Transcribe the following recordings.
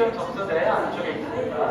축의금 접수대 안쪽에 있습니다.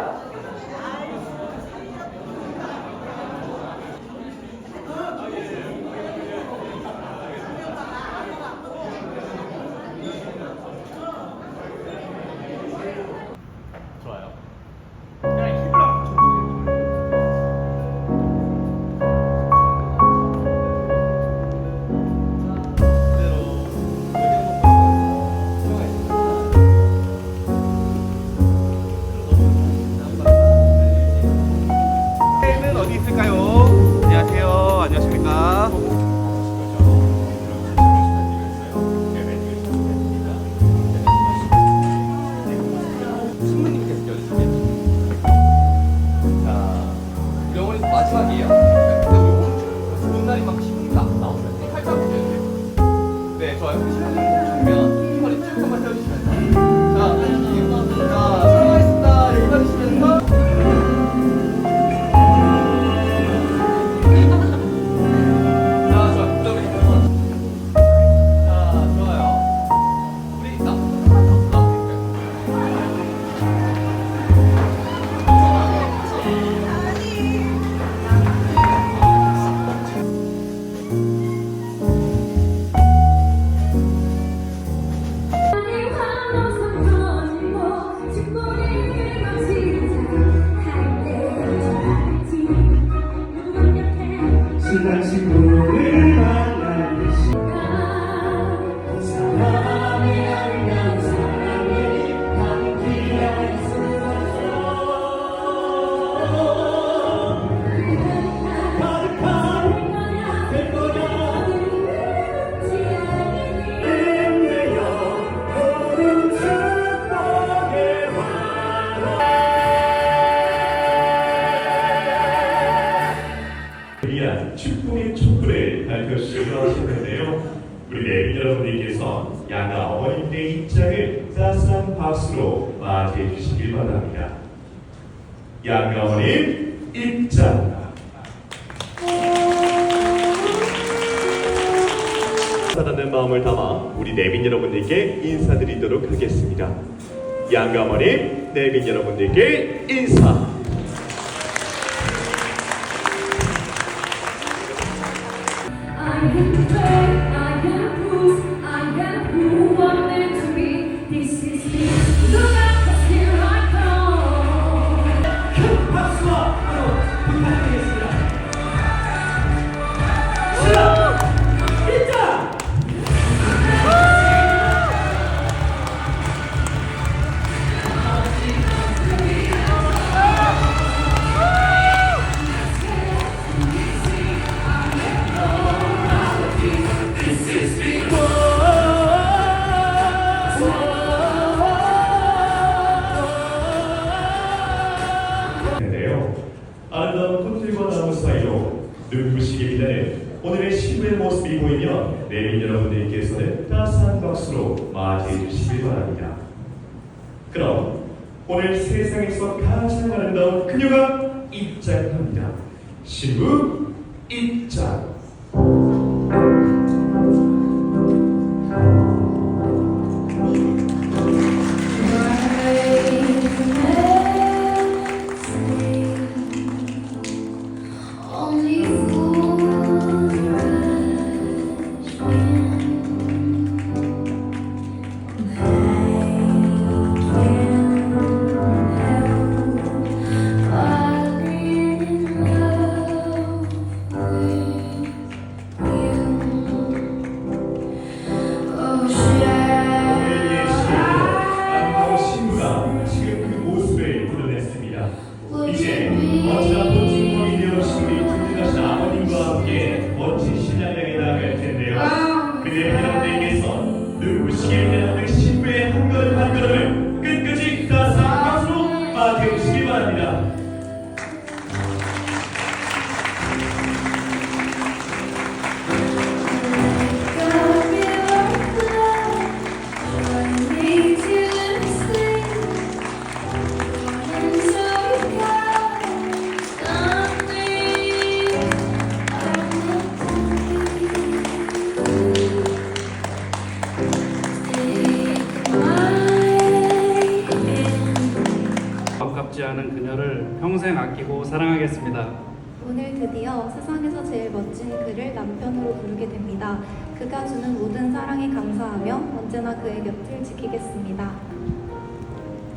위한 축복의 촛불을 밝혀주시기로 하셨는데요. 우리 내빈 여러분들께서 양가 어머님들의 입장을 따스한 박수로 맞이해 주시길 바랍니다. 양가 어머님 입장. 사랑하는 마음을 담아 우리 내빈 여러분들께 인사드리도록 하겠습니다. 양가 어머님, 내빈 여러분들께 인사. Thank you. 보이면 내민 여러분들께서는 따스한 박수로 맞이해 주시길 바랍니다. 그럼 오늘 세상에서 가장 아름다운 그녀가 입장합니다. 신부 입장. 그의 회장님께서 누구시의 회장의 신부의 한 걸음 한 걸음을 사랑하겠습니다. 오늘 드디어 세상에서 제일 멋진 그를 남편으로 부르게 됩니다. 그가 주는 모든 사랑에 감사하며 언제나 그의 곁을 지키겠습니다.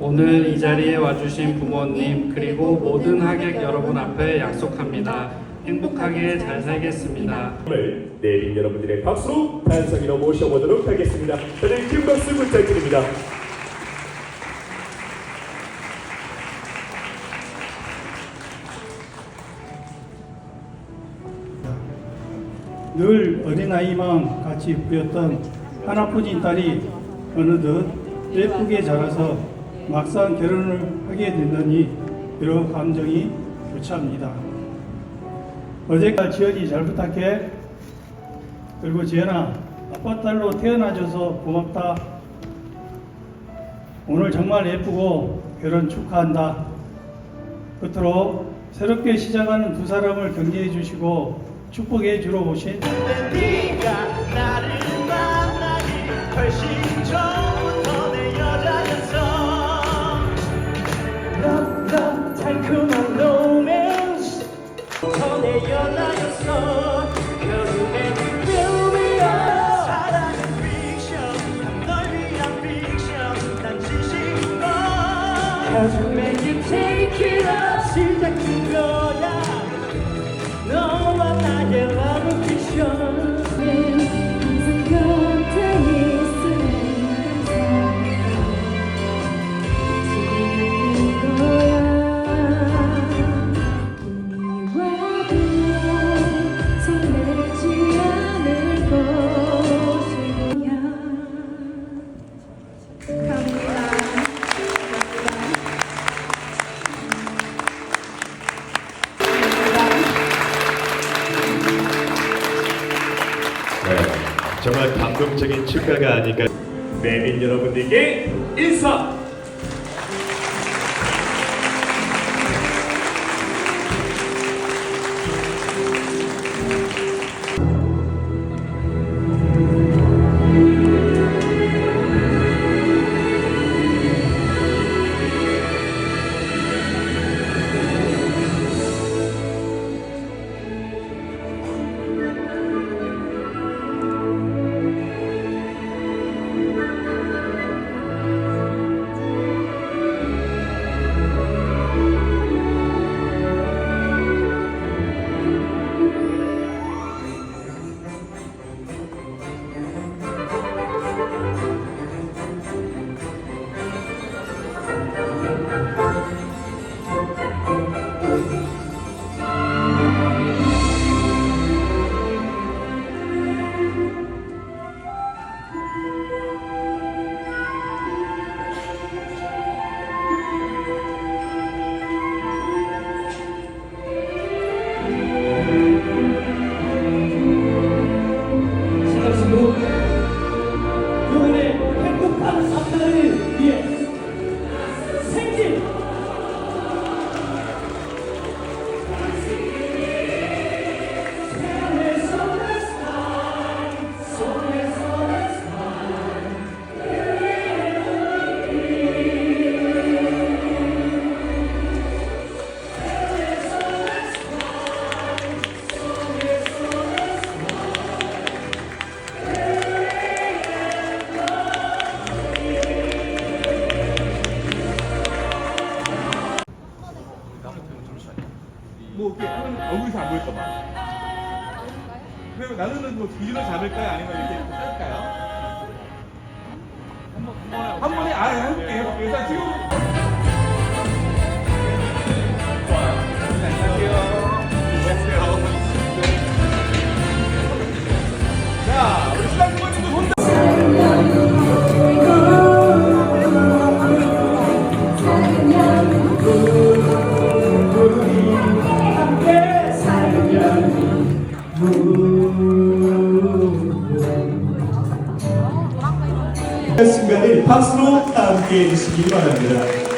오늘 이 자리에 와주신 부모님 그리고 모든 하객 여러분 앞에 약속합니다. 행복하게 잘 살겠습니다. 오늘 내빈 여러분들의 박수로 단성이로 모셔보도록 하겠습니다. 다들 큰 박수 부탁드립니다. 늘 어린아이만 같이 부였던 하나뿐인 딸이 어느덧 예쁘게 자라서 막상 결혼을 하게 된다니 여러 감정이 교차합니다. 어제까지 지연이 잘 부탁해. 그리고 지연아, 아빠 딸로 태어나줘서 고맙다. 오늘 정말 예쁘고 결혼 축하한다. 끝으로 새롭게 시작하는 두 사람을 격려해 주시고 축복해 주러 오신 네가 나를 만나기 훨씬 정말 감동적인 축가가 아닐까. 내빈 여러분들께 인사. 뭐 이렇게 하면 얼굴이 잘 안 보일까 봐. 그러면 나누는 뭐 기준을 잡을까요? 아니면 이렇게 할까요? 한 번에 아 해볼게요. 일단 지금 순간을 박수로 함께 해주시기 바랍니다.